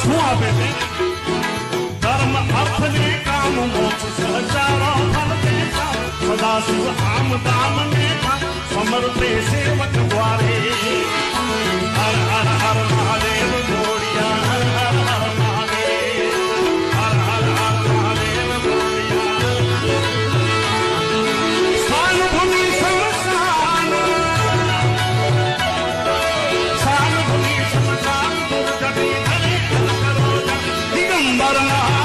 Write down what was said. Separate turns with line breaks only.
શું આપે છે ધર્મ અર્થ ને કામ સદા શિવ આમ દામ ને मरना